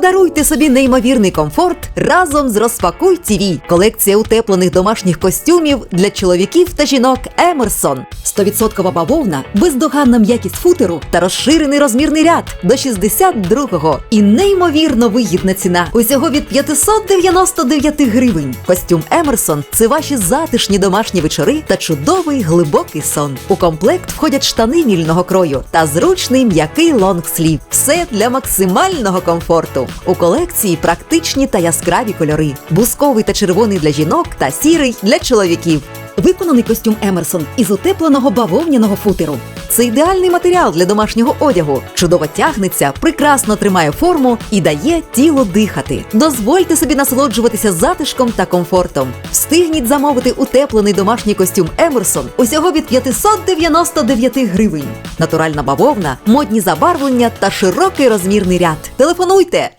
Подаруйте собі неймовірний комфорт разом з Розпакуй ТІВІ. Колекція утеплених домашніх костюмів для чоловіків та жінок Емерсон. 100% бавовна, бездоганна м'якість футеру та розширений розмірний ряд до 62-го. І неймовірно вигідна ціна. Усього від 599 гривень. Костюм Емерсон це ваші затишні домашні вечори та чудовий глибокий сон. У комплект входять штани мільного крою та зручний м'який лонгслів. Все для максимального комфорту. У колекції практичні та яскраві кольори: бусковий та червоний для жінок та сірий для чоловіків. Виконаний костюм Емерсон із утепленого бавовняного футеру. Це ідеальний матеріал для домашнього одягу. Чудово тягнеться, прекрасно тримає форму і дає тілу дихати. Дозвольте собі насолоджуватися затишком та комфортом. Встигніть замовити утеплений домашній костюм Емерсон усього від 599 гривень. Натуральна бавовна, модні забарвлення та широкий розмірний ряд. Телефонуйте